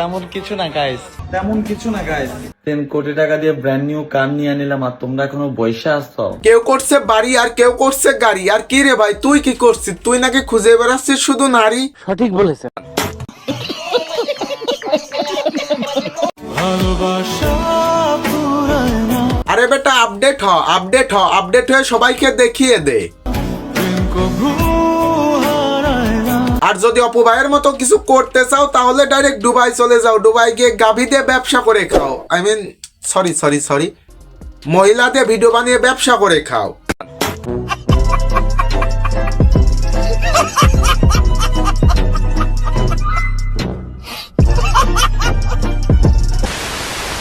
তেমন কিছু না গাইস তেমন কিছু না গাইস তিন কোটি টাকা দিয়ে ব্র্যান্ড নিউ কার নিয়ে নিলাম আর তোমরা এখনও বৈশা আসছো কেউ করছে বাড়ি আর কেউ করছে গাড়ি। আর কি রে ভাই তুই কি করছিস? তুই নাকি খুঁজে বেড়াচ্ছিস শুধু নারী? সঠিক বলেছেন আরে বেটা আপডেট হ আপডেট হ আপডেট হয়ে সবাইকে দেখিয়ে দে। আর যদি অপু ভাইয়ের মতো কিছু করতে চাও তাহলে ডাইরেক্ট দুবাই চলে যাও। দুবাই গিয়ে গাভী দিয়ে ব্যবসা করে খাও। I mean sorry sorry sorry মহিলাদের ভিডিও বানিয়ে ব্যবসা করে খাও।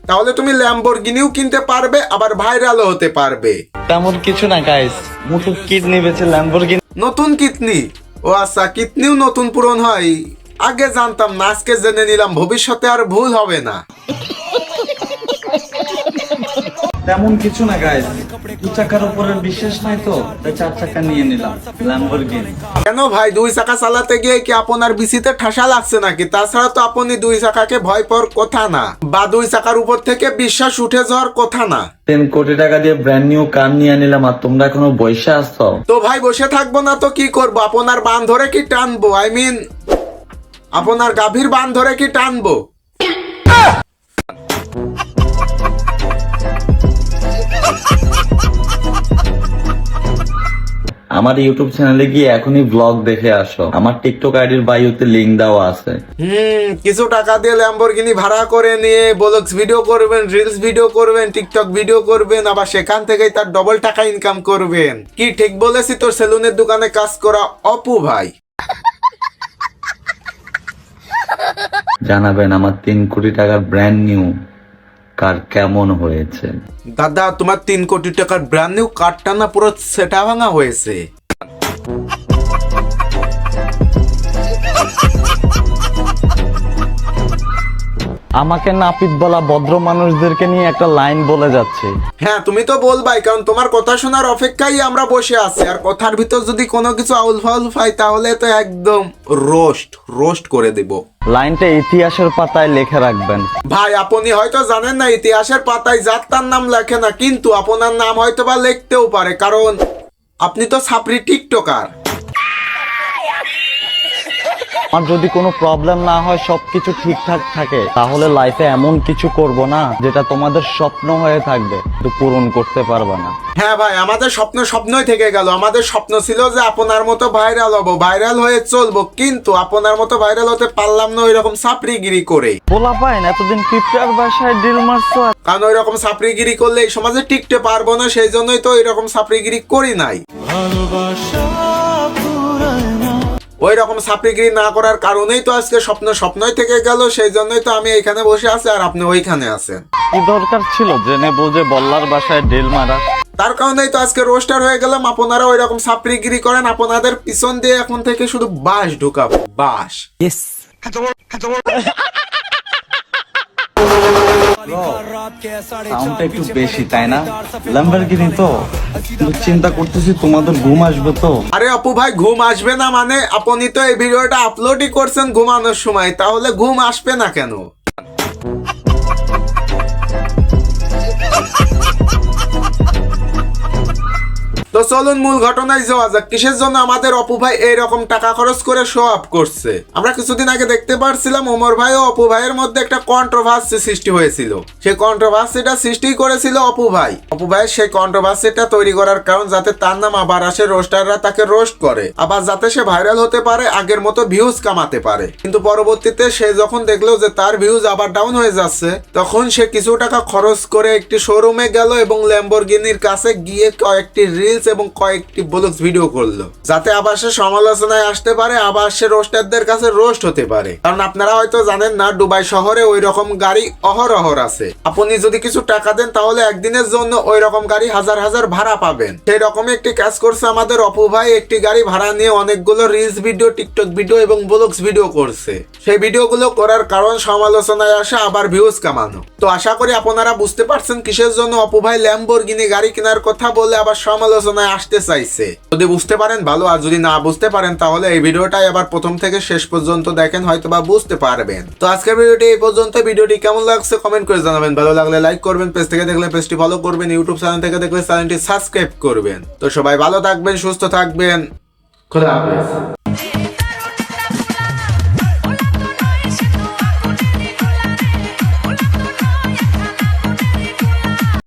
তাহলে তুমি ল্যাম্বরগিনিও কিনতে পারবে আবার ভাইরালও হতে পারবে। তেমন কিছু না গাইস মুঠো কিডনি বেচে ল্যাম্বরগিনি নতুন কিতনি ও আচ্ছা কিতনিও নতুন পূরণ হয়। আগে জানতাম না, আজকে জেনে নিলাম, ভবিষ্যতে আর ভুল হবে না। তেমন কিছু না গাইস দু চাকার উপরে বিশ্বাস নাই তো তাই চার চাকা নিয়ে নিলাম ল্যাম্বরগিনি কেন ভাই দুই চাকা চালাতে গিয়ে কি আপনার বিসিতে ঠাসা লাগছে নাকি? তাছাড়া তো আপনি দুই চাকাকে ভয় পর কথা না বা দুই চাকার উপর থেকে বিশ্বাস উঠে যাওয়ার কথা না। তিন কোটি টাকা দিয়ে ব্র্যান্ড নিউ কার নিয়ে নিলাম আর তোমরা এখনও বৈশা আসছো তো ভাই বসে থাকব না তো কি করব? আপনার বান ধরে কি টানবো? আই মিন আপনার গাভীর বান ধরে কি টানবো? আমার ইউটিউব চ্যানেলে গিয়ে এখনই ব্লগ দেখে আসো। আমার টিকটক আইডির বায়োতে লিংক দেওয়া আছে। হুম কিছু টাকা দিয়ে ল্যাম্বরগিনি ভাড়া করে নিয়ে ব্লগস ভিডিও করবেন রিলস ভিডিও করবেন টিকটক ভিডিও করবেন আবার সেখান থেকেই তার ডবল টাকা ইনকাম করবেন। কি ঠিক বলেছি তোর সেলুনের দোকানে কাজ করা অপু ভাই? জানাবেন আমার তিন কোটি টাকার ব্র্যান্ড নিউ কার কেমন হয়েছে? দাদা, তোমার তিন কোটি টাকার ব্র্যান্ড নিউ কারটা না পুরো সেটা ভাঙা হয়েছে। আমাকে নাপিত বলা ভদ্র মানুষদেরকে নিয়ে একটা লাইন বলে যাচ্ছে। হ্যাঁ তুমি তো বলবাই কারণ তোমার কথা শোনার অপেক্ষায় আমরা বসে আছি। আর কথার ভিতর যদি কোনো কিছু আউল ফাউল পাই তাহলে তো একদম রোস্ট রোস্ট করে দেব। লাইনটা ইতিহাসের পাতায় লিখে রাখবেন। ভাই আপনি হয়তো জানেন না ইতিহাসের পাতায় যাত্রার নাম লেখে না কিন্তু আপনার নাম হয়তো বা লিখতেও পারে কারণ আপনি তো ছাপরি টিকটকার। আমার যদি কোনো প্রবলেম না হয় সবকিছু ঠিকঠাক থাকে তাহলে লাইফে এমন কিছু করব না যেটা তোমাদের স্বপ্ন হয়ে থাকবে কিন্তু পূরণ করতে পারবে না। হ্যাঁ ভাই আমাদের স্বপ্ন স্বপ্নই থেকে গেল। আমাদের স্বপ্ন ছিল যে আপনার মতো ভাইরাল হব। ভাইরাল হয়ে চলবো কিন্তু আপনার মতো ভাইরাল হতে পারলাম না ওই রকম সাপড়িগিরি করে বলা পাইন এতদিন পিঁপড়ার বাসায় ডিল মারছো কারণ ওই রকম সাপড়িগিরি করলে এই সমাজে টিকতে পারব না সেই জন্যই তো ওই রকম সাপড়িগিরি করি নাই। ওই রকম সাপ্রিগিরি না করার কারণেই তো আজকে স্বপ্ন স্বপ্নই থেকে গেল সেই জন্যই তো আমি এখানে বসে আছি আর আপনি ওইখানে আছেন। কি দরকার ছিল? জেনে বুঝে বল্লার বাসায় ডেল মারা। তার কারণেই তো আজকে রোস্টার হয়ে গেলাম। আপনারা ওই রকম সাপ্রিগিরি করেন আপনাদের পিছন দিয়ে এখন থেকে শুধু বাস ঢুকাবো বাস সাউন্ডটা একটু বেশি তাই না? ল্যাম্বরগিনি তো চিন্তা করতেছি তোমাদের ঘুম আসবে তো। আরে অপু ভাই ঘুম আসবে না মানে আপনি তো এই ভিডিওটা আপলোডই করছেন ঘুমানোর সময় তাহলে ঘুম আসবে না কেন? তো চলুন মূল ঘটনায় যাওয়া যাক। কিসের জন্য আমাদের অপু ভাই এইরকম টাকা খরচ করে শো আপ করছে? আমরা কিছুদিন আগে দেখতে পারছিলাম ওমর ভাই ও অপু ভাইয়ের মধ্যে একটা কন্ট্রোভার্সি সৃষ্টি হয়েছিল। সেই কন্ট্রোভার্সিটা সৃষ্টি করেছিল অপু ভাই। অপু ভাই সেই কন্ট্রোভার্সিটা তৈরি করার কারণ যাতে তার নাম আবার আসে রোস্টাররা তাকে রোস্ট করে। আবার যাতে সে ভাইরাল হতে পারে, আগের মতো ভিউজ কামাতে পারে। কিন্তু পরবর্তীতে সে যখন দেখল যে তার ভিউজ আবার ডাউন হয়ে যাচ্ছে, তখন সে কিছু টাকা খরচ করে একটি শোরুমে গেল এবং ল্যাম্বরগিনির কাছে গিয়ে কয়েকটি রিলস এবং কয়েকটি ব্লগস ভিডিও করল। যাতে আবার সে সমালোচনায় আসতে পারে, আবার সে রোস্টারদের কাছে রোস্ট হতে পারে। কারণ আপনারা হয়তো জানেন না, দুবাই শহরে ওই রকম গাড়ি অহরহর আছে। আপনি যদি কিছু টাকা দেন, তাহলে একদিনের জন্য ওই রকম গাড়ি হাজার হাজার ভাড়া পাবেন। সেই রকমই একটি কাজ করছে আমাদের অপু ভাই। একটি গাড়ি ভাড়া নিয়ে অনেকগুলো রিলস ভিডিও টিকটক ভিডিও এবং ব্লগস ভিডিও করছে। সেই ভিডিওগুলো করার কারণ সমালোচনায় আসা, আবার ভিউজ কামানো। তো আশা করি আপনারা বুঝতে পারছেন কিসের জন্য অপু ভাই ল্যাম্বরগিনি গাড়ি কেনার কথা বলে আবার সমালোচনায় ঘটনায় আসতে চাইছে। যদি বুঝতে পারেন ভালো, আর যদি না বুঝতে পারেন, তাহলে এই ভিডিওটাই আবার প্রথম থেকে শেষ পর্যন্ত দেখেন হয়তো বা বুঝতে পারবেন। তো আজকের ভিডিওটি এই পর্যন্ত। ভিডিওটি কেমন লাগছে কমেন্ট করে জানাবেন। ভালো লাগলে লাইক করবেন, পেজ থেকে দেখলে পেজটি ফলো করবেন, ইউটিউব চ্যানেল থেকে দেখলে চ্যানেলটি সাবস্ক্রাইব করবেন। তো সবাই ভালো থাকবেন, সুস্থ থাকবেন। খোদা হাফেজ।